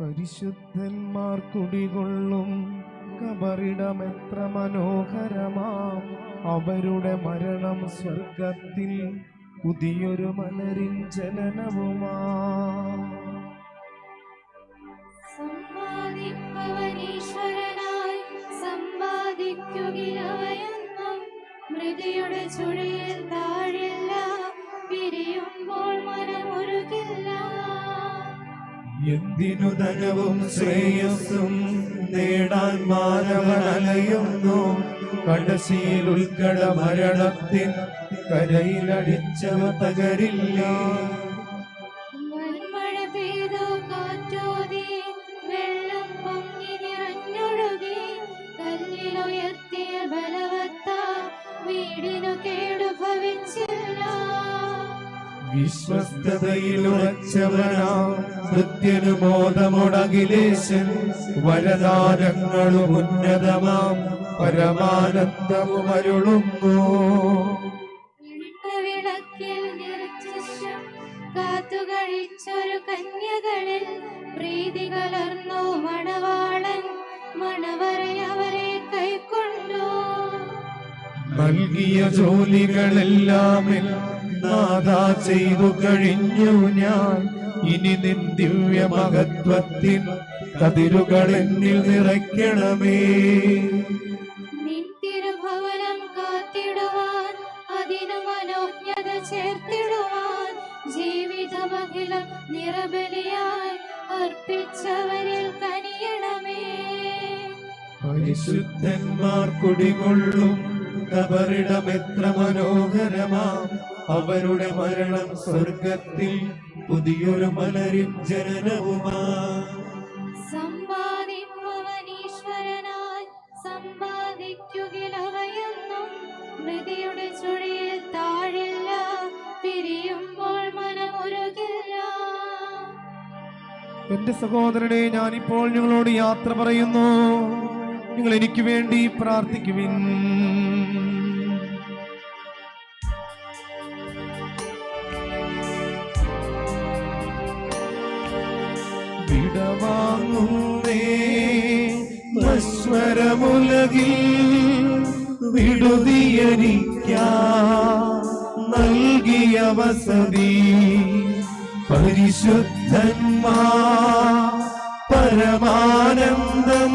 പരിശുദ്ധന്മാർ കുടികൊള്ളും. കബറിടമെത്ര മനോഹരമാം. അവരുടെ മരണം സ്വർഗത്തിൽ പുതിയൊരു മലരിൻ ജനനവുമാ. എന്തിനു ധനവും ശ്രേയസ്സും നേടാൻ മാനവനലയുന്നു. കടശിയിൽ ഉൾക്കട മരണത്തിൻ കരയിലടിച്ചവ തകരില്ലേ? വിശ്വസ്തയിലുറച്ചവനാം കാറ്റോതി വെള്ളം പൊങ്ങി നിറഞ്ഞൊഴുകി കല്ലിലുയർത്തിയ ബലവത്ത വീടിനു കേടു ഭവിച്ചില്ല വിശ്വസ്തതയിലുറച്ചവനാം കൃത്യനു ബോധമുടകിലേശൻ വരദാനങ്ങളും ഉന്നതമാം. പരമാനന്ദവും അരുളുന്നു. വിളക്കിൽ നിറച്ചും കാത്തു കഴിച്ചൊരു കന്യകളിൽ പ്രീതി കലർന്നു മണവാളൻ അവരെ കൈക്കൊണ്ടു. നൽകിയ ജോലികളെല്ലാം നാദാ ചെയ്തു കഴിഞ്ഞു ഞാൻ. ഇനി നിൻ ദിവ്യ മഹത്വത്തിൻ കതിരുകൾ എന്നിൽ നിറയ്ക്കണമേ തിരുഭവനം കാത്തിടുവാൻ അതിനു മനോജ്ഞത ചേർത്തിടുവാൻ ജീവിതമഖിലം നിറബലിയായി അർപ്പിച്ചവരിൽ കനിയണമേ. പരിശുദ്ധന്മാർ കുടികൊള്ളും കബറിടമെത്ര മനോഹരമാം. അവരുടെ മരണം സ്വർഗത്തിൽ പുതിയൊരു മലരിൻ ജനനവുമാ. സമ്പാദിപ്പവനീശ്വരനായി സമ്പാദിക്കുകയിലവയൊന്നും മൃതിയുടെ ചുഴിയിൽ താഴില്ല പിരിയുമ്പോൾ മനമുരുകില്ല. എന്റെ സഹോദരനെ ഞാനിപ്പോൾ നിങ്ങളോട് യാത്ര പറയുന്നു. നിങ്ങൾ എനിക്ക് വേണ്ടി പ്രാർത്ഥിക്കുവിൻ. വിടവാങ്ങുന്നേ. നശ്വരമുലകിൽ വിടുതിയനിക്കാ നൽകിയ വസതി. പരിശുദ്ധന്മാ പരമാനന്ദം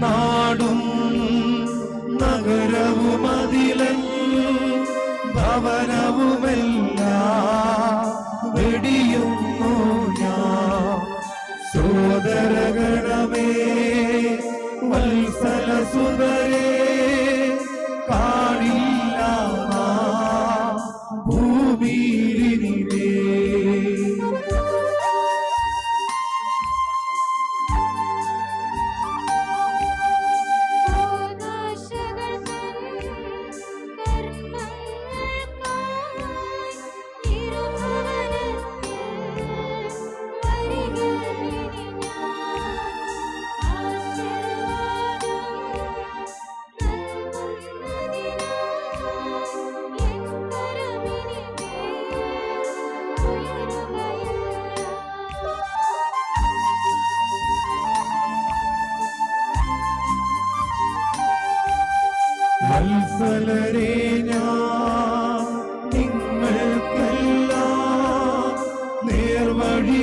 നാടും നഗരവും അതിലൻ ഭവനവുമെല്ലാം വെടിയുന്നു ഞാൻ. സോദരഗണമേ വത്സല സുതരേ കാണില്ല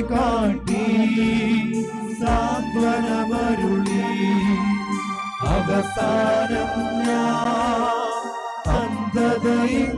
കാട്ടി സാന്ത്വനമരുളി അവസാനം ഞാൻ അന്ധതയിൽ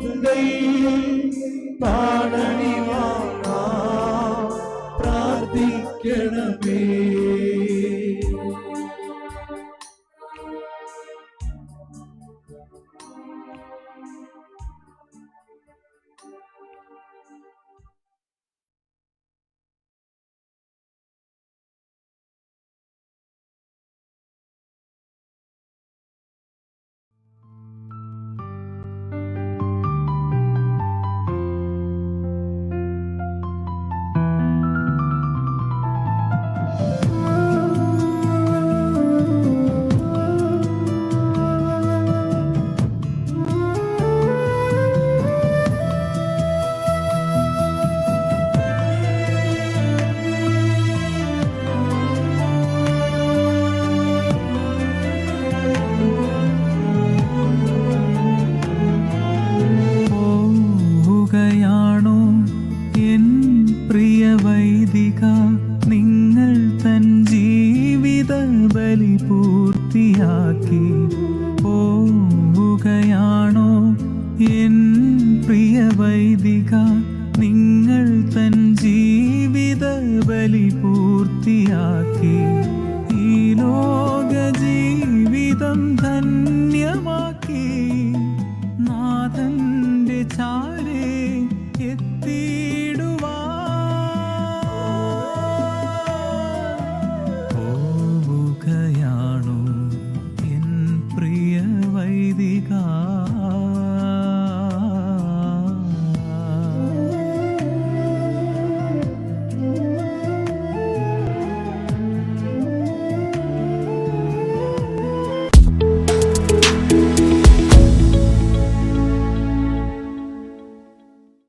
നിങ്ങൾ തൻ ജീവിത ബലി പൂർത്തിയാക്കി.